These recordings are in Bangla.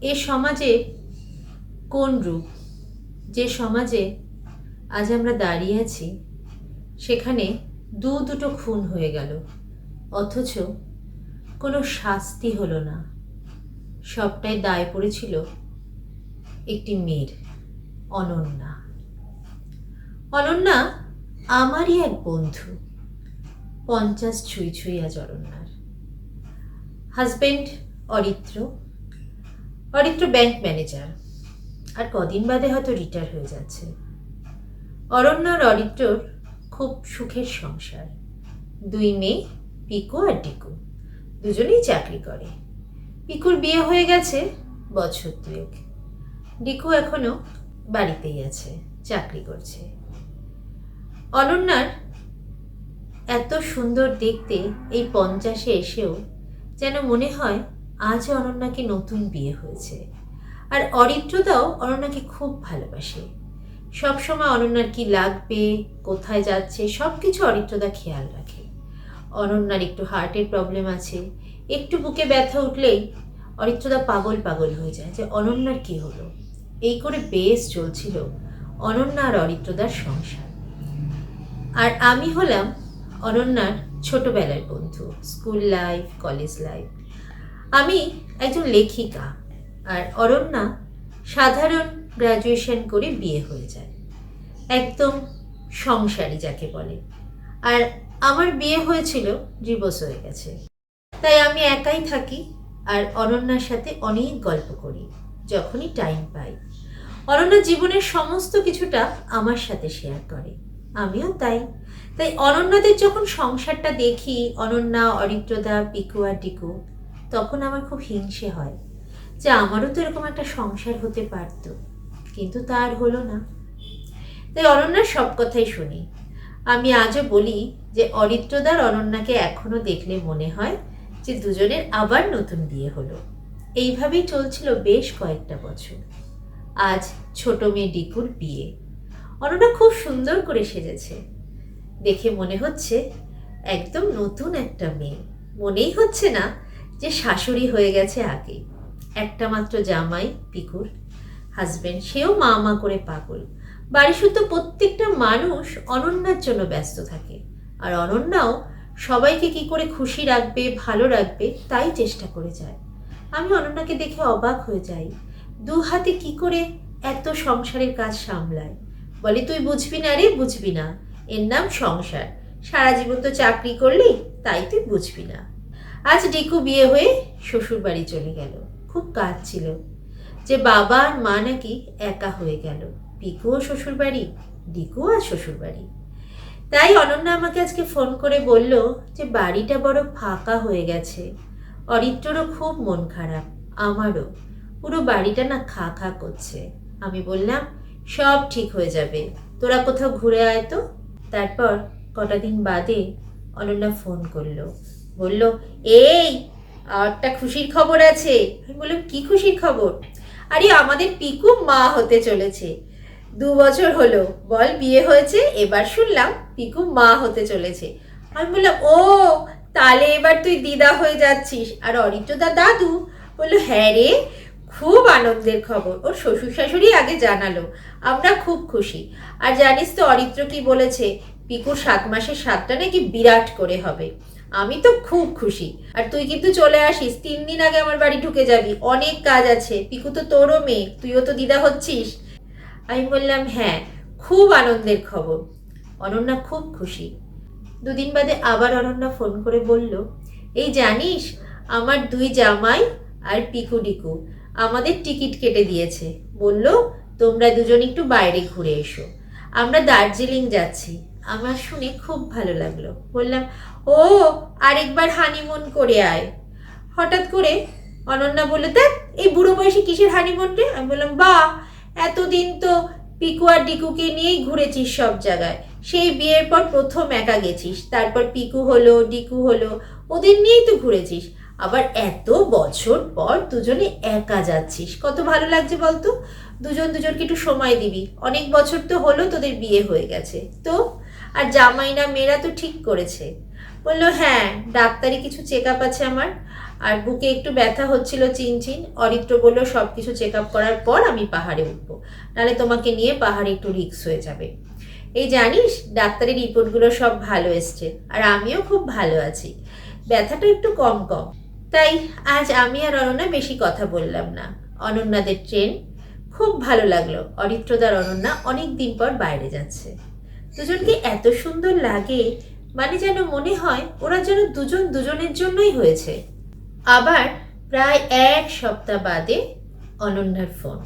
এ সমাজে কোন রূপ? যে সমাজে আজ আমরা দাঁড়িয়ে আছি, সেখানে দু দুটো খুন হয়ে গেল। অথচ কোনো শাস্তি হলো না। সবটাই দায় পড়েছিল একটি মেয়ের, অনন্যা। অনন্যা আমারই এক বন্ধু, পঞ্চাশ ছুঁই ছুঁই আজ অরণ্যার husband Aritra Aritra bank manager আর কদিন বাদে হয়তো রিটায়ার হয়ে যাচ্ছে। অরণ্য আর অরিত্রর খুব সুখের সংসার। দুই মেয়ে, পিকু আর ডিকু দুজনেই চাকরি করে। পিকুর বিয়ে হয়ে গেছে বছর দুয়েক। ডিকু এখনও বাড়িতেই আছে, চাকরি করছে। অনন্যার এত সুন্দর দেখতে এই পঞ্চাশে এসেও যেন মনে হয় আজ অনন্যাকে নতুন বিয়ে হয়েছে। আর অরিত্রদাও অনন্যাকে খুব ভালোবাসে। সবসময় অনন্যার কি লাগবে, কোথায় যাচ্ছে সব কিছু অরিত্রদা খেয়াল রাখে। অনন্যার একটু হার্টের প্রবলেম আছে, একটু বুকে ব্যথা উঠলেই অরিত্রদা পাগল পাগল হয়ে যায় যে অনন্যার কি হলো? এই করে বেশ চলছিল অনন্যা আর অরিত্রদার সংসার। আর আমি হলাম অনন্যার ছোটবেলার বন্ধু, স্কুল লাইফ, কলেজ লাইফ। আমি একজন লেখিকা আর অরণ্যা সাধারণ গ্র্যাজুয়েশন করে বিয়ে হয়ে যায়। একদম সংসারী যাকে বলে। আর আমার বিয়ে হয়েছিল ডিভোর্স হয়ে গেছে। তাই আমি একাই থাকি আর অনন্যার সাথে অনেক গল্প করি, যখনই টাইম পাই। অনন্যা জীবনের সমস্ত কিছুটা আমার সাথে শেয়ার করে, আমিও তাই। তাই অনন্যাদের যখন সংসারটা দেখি অনন্যা অরিত্রদা, পিকু আর ডিকু তখন আমার খুব হিংসে হয় যে আমারও তো এরকম একটা সংসার হতে পারত, কিন্তু তার হলো না। তাই অনন্যার সব কথাই শুনি। আমি আজও বলি যে অরিত্রদার অনন্যাকে এখনও দেখলে মনে হয় যে দুজনের আবার নতুন বিয়ে হলো। এইভাবেই চলছিল বেশ কয়েকটা বছর। আজ ছোট মেয়ে ডিকুর বিয়ে। অনন্যা খুব সুন্দর করে সেজেছে। দেখে মনে হচ্ছে একদম নতুন একটা মেয়ে। মনেই হচ্ছে না যে শাশুড়ি হয়ে গেছে আগে একটা মাত্র জামাই, পিকুর হাজবেন্ড সেও মা মা করে পাগল। বাড়ি শুদ্ধ প্রত্যেকটা মানুষ অনন্যার জন্য ব্যস্ত থাকে। আর অনন্যাও সবাইকে কি করে খুশি রাখবে, ভালো রাখবে, তাই চেষ্টা করে যায়। আমি অনন্যাকে দেখে অবাক হয়ে যাই। দু হাতে কি করে এত সংসারের কাজ সামলায়? বলে, তুই বুঝবি না রে, বুঝবি না। এর নাম সংসার। সারা জীবন তো চাকরি করলি, তাই তুই বুঝবি না। আজ ডিকু বিয়ে হয়ে শ্বশুর বাড়ি চলে গেল। খুব কাজ ছিল যে বাবা আর মা নাকি একা হয়ে গেল। পিকুও শ্বশুর বাড়ি ডিকুও আর শ্বশুর বাড়ি। তাই অনন্যা আমাকে আজকে ফোন করে বলল যে বাড়িটা বড় ফাঁকা হয়ে গেছে। অরিত্ররও খুব মন খারাপ, আমারও। পুরো বাড়িটা না খা খা করছে। আমি বললাম, সব ঠিক হয়ে যাবে। তোরা কোথাও ঘুরে আয় তো। তারপর কটা দিন বাদে অনন্যা ফোন করল। বলল, এই একটা খুশির খবর আছে। আমি বললাম, কি খুশির খবর? আরে, আমাদের পিকু মা হতে চলেছে। দু বছর হলো, বল, বিয়ে হয়েছে, এবার শুনলাম পিকু মা হতে চলেছে। আমি বললাম, ও, তাহলে এবার তুই দিদা হয়ে যাচ্ছিস। আর অরিত্রদা দাদু বলল হ্যাঁ রে, খুব আনন্দের খবর। ওর শ্বশুর শাশুড়ি আগে জানালো, আমরা খুব খুশি। আর জানিস তো, অরিত্র কি বলেছে, পিকুর সাত মাসের সাতটা নাকি বিরাট করে হবে। আমি তো খুব খুশি। আর তুই কিন্তু চলে আসিস, তিন দিন আগে আমার বাড়ি ঢুকে যাবি। অনেক কাজ আছে। পিকু তো তোরও মেয়ে, তুইও তো দিদা হচ্ছিস। আমি বললাম হ্যাঁ খুব আনন্দের খবর। অনন্যা খুব খুশি। দুদিন বাদে আবার অনন্যা ফোন করে বলল, এই জানিস, আমার দুই জামাই আর পিকু ডিকু আমাদের টিকিট কেটে দিয়েছে। বলল, তোমরা দুজন একটু বাইরে ঘুরে এসো। আমরা দার্জিলিং যাচ্ছি। আমার শুনে খুব ভালো লাগল। বললাম, ও, আরেকবার হানিমুন করে আয়। হঠাৎ করে অনন্যা বলল, দেখ, এই বুড়ো বয়সে কিসের হানিমুন রে? আমি বললাম বা এতদিন তো পিকু আর ডিকুকে নিয়েই ঘুরেছিস সব জায়গায়। সেই বিয়ের পর প্রথম একা গেছিস, তারপর পিকু হলো, ডিকু হলো, ওদের নিয়েই তো ঘুরেছিস। আবার এত বছর পর দুজনে একা যাচ্ছিস, কত ভালো লাগছে বলতো? দুজন দুজনকে একটু সময় দিবি। অনেক বছর তো হলো তোদের বিয়ে হয়ে গেছে। তো আর জামাইনা মেয়েরা তো ঠিক করেছে। বলল হ্যাঁ ডাক্তারি কিছু চেক আপ আছে আমার। আর বুকে একটু ব্যথা হচ্ছিল চিনচিন অরিত্র বলল সব কিছু চেক আপ করার পর আমি পাহাড়ে উঠবো। নাহলে তোমাকে নিয়ে পাহাড়ে একটু রিক্স হয়ে যাবে। এই জানিস ডাক্তারি রিপোর্টগুলো সব ভালো এসছে, আর আমিও খুব ভালো আছি। ব্যথাটা একটু কম কম। তাই আজ আমি আর অনন্যা বেশি কথা বললাম না। অনন্যাদের ট্রেন খুব ভালো লাগল। অরিত্রদার অনন্যা অনেক দিন পর বাইরে যাচ্ছে। দুজনকে এত সুন্দর লাগে মানে যেন মনে হয় ওরা যেন দুজন দুজনের জন্যই হয়েছে। আবার প্রায় এক সপ্তাহ বাদে অনন্যার ফোন।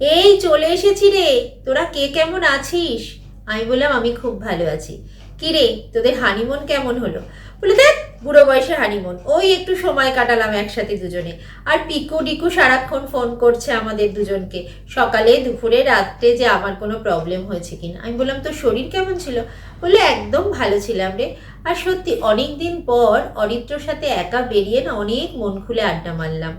এই চলে এসেছি রে, তোরা কে কেমন আছিস? আমি বললাম, আমি খুব ভালো আছি। কিরে তোদের হানিমুন কেমন হলো? বলে, দেখ বুড়ো বয়সের হানিমুন ওই একটু সময় কাটালাম একসাথে দুজনে। আর পিকু ডিকু সারাক্ষণ ফোন করছে আমাদের দুজনকে। সকালে, দুপুরে, রাত্রে যে আমার কোনো প্রবলেম হয়েছে কিনা। আমি বললাম, তোর শরীর কেমন ছিল? বলল, একদম ভালো ছিলাম রে। আর সত্যি অনেক দিন পর অরিত্রর সাথে একা বেরিয়ে না অনেক মন খুলে আড্ডা মারলাম।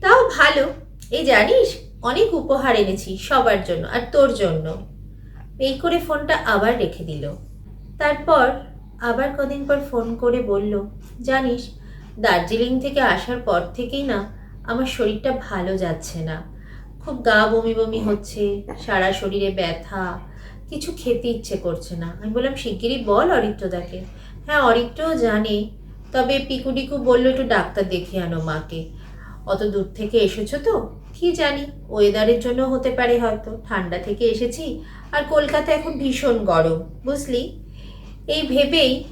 তাও ভালো। এই জানিস, অনেক উপহার এনেছি সবার জন্য আর তোর জন্য। এই করে ফোনটা আবার রেখে দিল। তারপর আবার কদিন পর ফোন করে বলল, জানিস, দার্জিলিং থেকে আসার পর থেকেই না আমার শরীরটা ভালো যাচ্ছে না। খুব গা বমি বমি হচ্ছে, সারা শরীরে ব্যথা, কিছু খেতে ইচ্ছে করছে না। আমি বললাম, শিগগিরই বল অরিত্রদাকে হ্যাঁ অরিত্রও জানে, তবে পিকুডিকু বলল, একটু ডাক্তার দেখিয়ে আনো মাকে। অত দূর থেকে এসেছ তো? কি জানি ওয়েদারের জন্য হতে পারে হয়তো। ঠান্ডা থেকে এসেছি, আর কলকাতা এখন ভীষণ গরম, বুঝলি? এই ভেবেই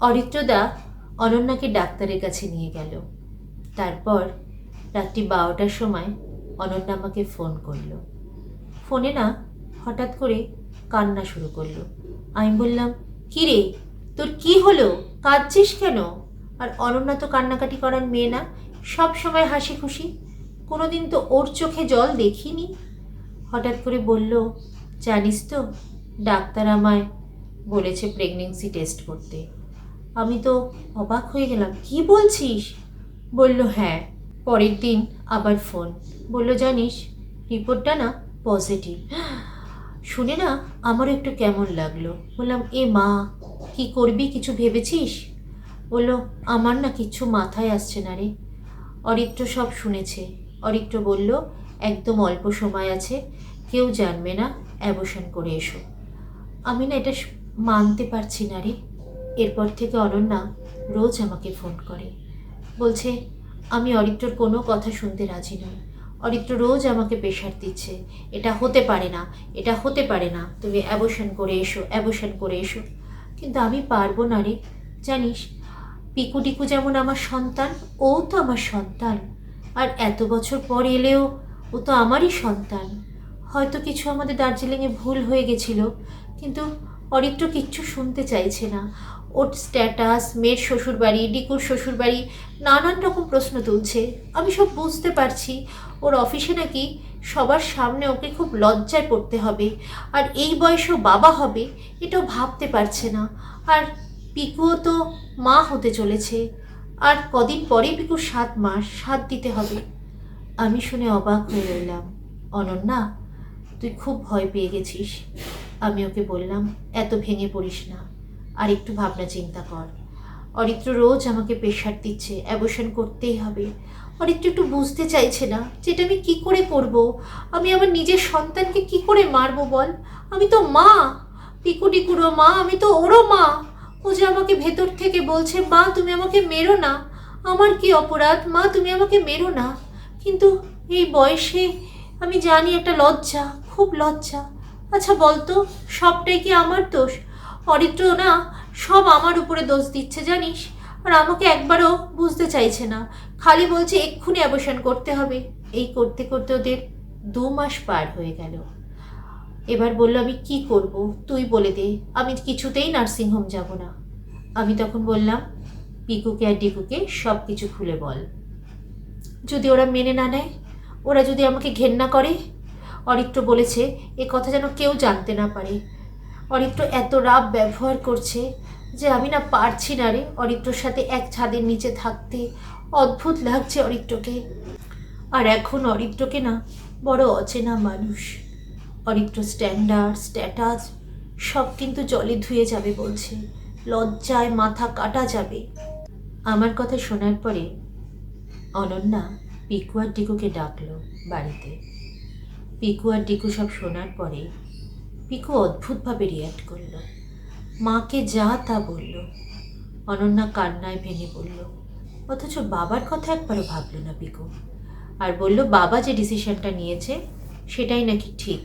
অরিত্রদা অনন্যাকে ডাক্তারের কাছে নিয়ে গেল। তারপর রাত্রি বারোটার সময় অনন্যা আমাকে ফোন করল। ফোনে না হঠাৎ করে কান্না শুরু করল। আমি বললাম, কি রে, তোর কি হলো? কাঁদছিস কেন? আর অনন্যা তো কান্নাকাটি করার মেয়ে না, সব সময় হাসি খুশি। কোনোদিন তো ওর চোখে জল দেখিনি। হঠাৎ করে বলল, জানিস তো, ডাক্তার আমায় বলেছে প্রেগনেন্সি টেস্ট করতে। আমি তো অবাক হয়ে গেলাম, কি বলছিস? বলল হ্যাঁ। পরের দিন আবার ফোন বলল, জানিস রিপোর্টটা না পজিটিভ শুনে না আমারও একটু কেমন লাগল। বললাম, এ মা, কি করবি, কিছু ভেবেছিস? বলল, আমার না কিচ্ছু মাথায় আসছে না রে। অরিত্র সব শুনেছে। অরিত্র বলল, একদম অল্প সময় আছে, কেউ জানবে না অ্যাবশন করে এসো। আমি না এটা মানতে পারছি না রে। এরপর থেকে অনন্যা রোজ আমাকে ফোন করে। বলছে, আমি অরিত্রর কোনো কথা শুনতে রাজি নই। অরিত্র রোজ আমাকে প্রেশার দিচ্ছে। এটা হতে পারে না, এটা হতে পারে না। তুমি অ্যাবশন করে এসো অ্যাবশন করে এসো। কিন্তু আমি পারব না রে। জানিস পিকু টিকু যেমন আমার সন্তান, ও তো আমার সন্তান। আর এত বছর পর এলেও ও তো আমারই সন্তান। হয়তো কিছু আমাদের দার্জিলিংয়ে ভুল হয়ে গেছিল, কিন্তু অরিত্র কিচ্ছু শুনতে চাইছে না। ওর স্ট্যাটাস মেয়ের শ্বশুরবাড়ি, ডিকুর শ্বশুরবাড়ি, নানান রকম প্রশ্ন তুলছে। আমি সব বুঝতে পারছি, ওর অফিসে নাকি সবার সামনে ওকে খুব লজ্জায় পড়তে হবে। আর এই বয়সেও বাবা হবে, এটাও ভাবতে পারছে না। আর পিকুও তো মা হতে চলেছে। আর কদিন পরেই পিকুর সাত মাস, সাত দিতে হবে। আমি শুনে অবাক হয়ে রইলাম। অনন্যা, তুই খুব ভয় পেয়ে গেছিস। আমি ওকে বললাম, এত ভেঙে পড়িস না, আর একটু ভাবনা চিন্তা কর। অরিত্র রোজ আমাকে প্রেশার দিচ্ছে অ্যাবশন করতেই হবে। অরিত্র একটু বুঝতে চাইছে না যেটা আমি কি করে করব? আমি আমার নিজের সন্তানকে কি করে মারবো বল? আমি তো মা, পিকু টিকুরও মা, আমি তো ওরও মা। ও যে আমাকে ভেতর থেকে বলছে, মা, তুমি আমাকে মেরো না। আমার কি অপরাধ? মা, তুমি আমাকে মেরো না। কিন্তু এই বয়সে আমি জানি একটা লজ্জা, খুব লজ্জা। আচ্ছা বলতো সবটাই কি আমার দোষ? অরিত্র না, সব আমার উপরে দোষ দিচ্ছে, জানিস? আর আমাকে একবারও বুঝতে চাইছে না। খালি বলছে এক্ষুনি অ্যাবশন করতে হবে। এই করতে করতে ওদের দু মাস পার হয়ে গেল। এবার বলল, আমি কি করব? তুই বলে দে। আমি কিছুতেই নার্সিংহোম যাব না। আমি তখন বললাম, পিকুকে আর ডিকুকে সব কিছু খুলে বল। যদি ওরা মেনে না নেয়, ওরা যদি আমাকে ঘেন্না করে অরিত্র বলেছে, এ কথা যেন কেউ জানতে না পারে। অরিত্র এত রাব ব্যবহার করছে যে আমি না পারছি না রে অরিত্রর সাথে এক ছাদের নিচে থাকতে। অদ্ভুত লাগছে অরিত্রকে। আর এখন অরিত্রকে না বড় অচেনা মানুষ। অরিত্র স্ট্যান্ডার্ড, স্ট্যাটাস, সব কিন্তু জলে ধুয়ে যাবে বলছে। লজ্জায় মাথা কাটা যাবে। আমার কথা শোনার পরে অনন্যা পিকু আর ডিকুকে ডাকলো বাড়িতে। পিকু আর ডিকু সব শোনার পরে পিকু অদ্ভুতভাবে রিয়াক্ট করল। মাকে যা তা বলল। অনন্যা কান্নায় ভেঙে পড়ল অথচ বাবার কথা একবারও ভাবলো না পিকু। আর বলল, বাবা যে ডিসিশনটা নিয়েছে, সেটাই নাকি ঠিক।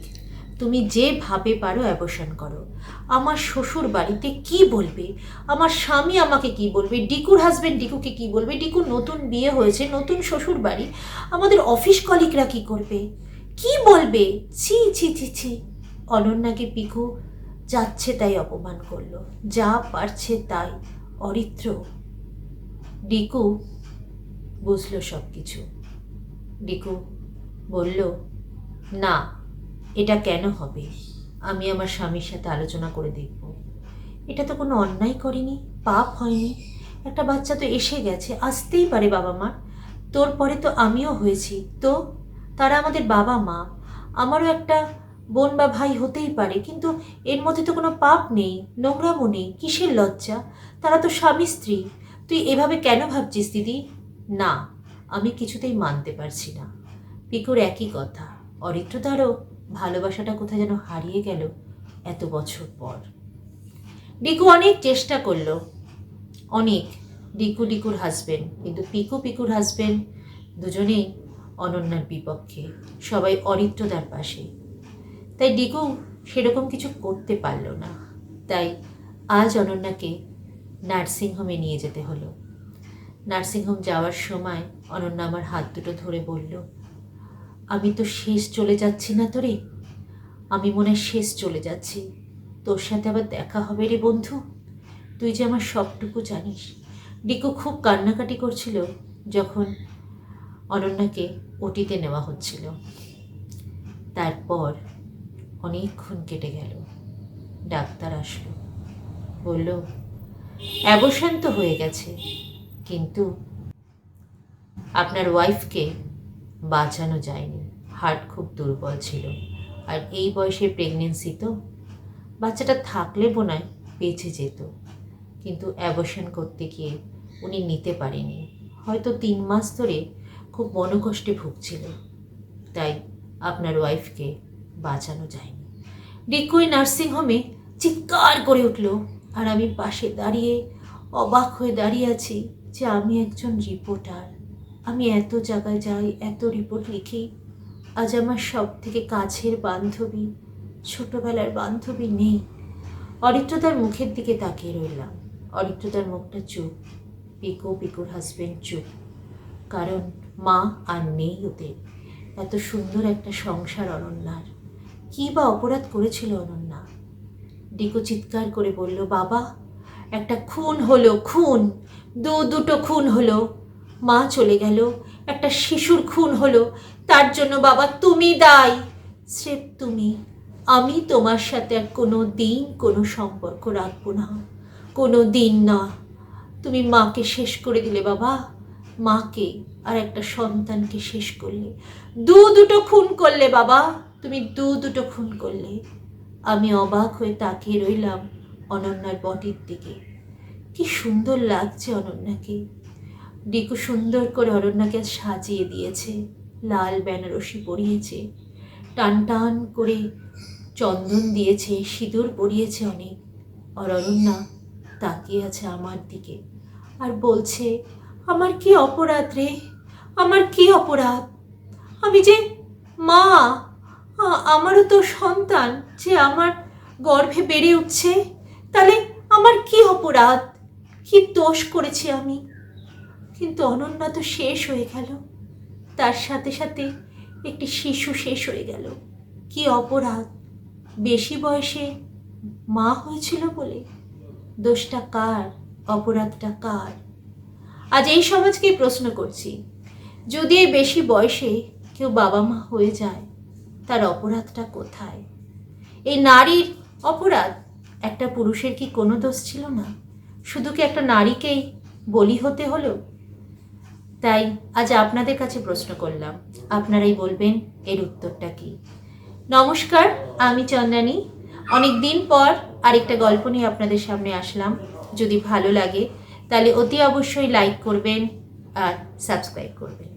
তুমি যেভাবে পারো অ্যাবর্শন করো। আমার শ্বশুর বাড়িতে কি বলবে? আমার স্বামী আমাকে কি বলবে? ডিকুর হাজব্যান্ড ডিকুকে কি বলবে? ডিকুর নতুন বিয়ে হয়েছে, নতুন শ্বশুর বাড়ি। আমাদের অফিস কলিগরা কি করবে? কি বলবে? ছি ছি ছি ছি। অনন্যাকে পিকু যাচ্ছে তাই অপমান করল। যা পারছে তাই, অরিত্র। ডিকু বুঝলো সব কিছু ডিকু বলল, না, এটা কেন হবে? আমি আমার স্বামীর সাথে আলোচনা করে দেখব। এটা তো কোনো অন্যায় করেনি, পাপ হয়নি। একটা বাচ্চা তো এসে গেছে, আসতেই পারে বাবা মা তোর পরে তো আমিও হয়েছি। তো তারা আমাদের বাবা মা, আমারও একটা বোন বা ভাই হতেই পারে, কিন্তু এর মধ্যে তো কোনো পাপ নেই নোংরামো নেই, কিসের লজ্জা? তারা তো স্বামী স্ত্রী। তুই এভাবে কেন ভাবছিস দিদি? না, আমি কিছুতেই মানতে পারছি না। পিকুর একই কথা। অরিত্রতারও ভালোবাসাটা কোথায় যেন হারিয়ে গেল এত বছর পর। ডিকু অনেক চেষ্টা করল। অনেক। ডিকু ডিকুর হাজবেন্ড কিন্তু পিকু পিকুর হাজবেন্ড দুজনেই অনন্যার বিপক্ষে, সবাই অরিত্রদার পাশে। তাই ডিকু সেরকম কিছু করতে পারল না। তাই আজ অনন্যাকে নার্সিংহোমে নিয়ে যেতে হলো। নার্সিংহোম যাওয়ার সময় অনন্যা আমার হাত দুটো ধরে বলল, আমি তো শেষ চলে যাচ্ছি না তোরে। আমি মনে শেষ চলে যাচ্ছি। তোর সাথে আবার দেখা হবে রে বন্ধু। তুই যে আমার সবটুকু জানিস। ডিকু খুব কান্নাকাটি করছিল যখন অনন্যাকে ওটিতে নেওয়া হচ্ছিল। তারপর অনেকক্ষণ কেটে গেল। ডাক্তার আসলো। বলল অ্যাবসান তো হয়ে গেছে, কিন্তু আপনার ওয়াইফকে বাঁচানো যায়নি। হার্ট খুব দুর্বল ছিল। আর এই বয়সে প্রেগনেন্সি তো বাচ্চাটা থাকলে বোনায় বেঁচে যেত। কিন্তু অ্যাবর্শন করতে গিয়ে উনি নিতে পারেনি হয়তো তিন মাস ধরে খুব মনোকষ্টে ভুগছিল তাই আপনার ওয়াইফকে বাঁচানো যায়নি। ডিকুই নার্সিংহোমে চিৎকার করে উঠল, আর আমি পাশে দাঁড়িয়ে অবাক হয়ে দাঁড়িয়ে আছি যে আমি একজন রিপোর্টার। আমি এত জায়গায় যাই, এত রিপোর্ট লিখি। আজ আমার সব থেকে কাছের বান্ধবী, ছোটবেলার বান্ধবী নেই। অরিত্রতার মুখের দিকে তাকিয়ে রইলাম। অরিত্রতার মুখটা চুপ, পিকো পিকুর হাজব্যান্ড চুপ। কারণ মা আর নেই ওদের। এত সুন্দর একটা সংসার অনন্যার। কী বা অপরাধ করেছিল অনন্যা? ডিকো চিৎকার করে বলল, বাবা, একটা খুন হলো, খুন। দু দুটো খুন হলো। মা চলে গেল, একটা শিশুর খুন হলো। তার জন্য বাবা, তুমি দায়। স্রেফ তুমি। আমি তোমার সাথে আর কোনো দিন কোনো সম্পর্ক রাখব না। কোনো দিন না। তুমি মাকে শেষ করে দিলে বাবা। মাকে আর একটা সন্তানকে শেষ করলে। দু দুটো খুন করলে বাবা, তুমি দু দুটো খুন করলে। আমি অবাক হয়ে তাকিয়ে রইলাম অনন্যার বটির দিকে। কি সুন্দর লাগছে অনন্যাকে। ডিকু সুন্দর করে অরণ্যাকে সাজিয়ে দিয়েছে, লাল বেনারসি পরিয়েছে, টান টান করে চন্দন দিয়েছে, সিঁদুর পরিয়েছে অনেক। আর অরণ্যা তাকিয়ে আছে আমার দিকে আর বলছে আমার কি অপরাধ রে? আমার কি অপরাধ? আমি যে মা আমারও তো সন্তান যে আমার গর্ভে বেড়ে উঠছে, তাহলে আমার কি অপরাধ? কি দোষ করেছি আমি? কিন্তু অনন্যা তো শেষ হয়ে গেল। তার সাথে সাথে একটি শিশু শেষ হয়ে গেল। কি অপরাধ? বেশি বয়সে মা হয়েছিল বলে? দোষটা কার? অপরাধটা কার? আজ এই সমাজকেই প্রশ্ন করছি। যদি এই বেশি বয়সে কেউ বাবা মা হয়ে যায়, তার অপরাধটা কোথায়? এই নারীর অপরাধ একটা পুরুষের কি কোনো দোষ ছিল না? শুধু কি একটা নারীকেই বলি হতে হলো? তাই আজ আপনাদের কাছে প্রশ্ন করলাম, আপনারাই বলবেন এর উত্তরটা কি? নমস্কার, আমি চন্দ্রানী অনেক দিন পর আরেকটা গল্প নিয়ে আপনাদের সামনে আসলাম। যদি ভালো লাগে তাহলে অতি অবশ্যই লাইক করবেন আর সাবস্ক্রাইব করবেন।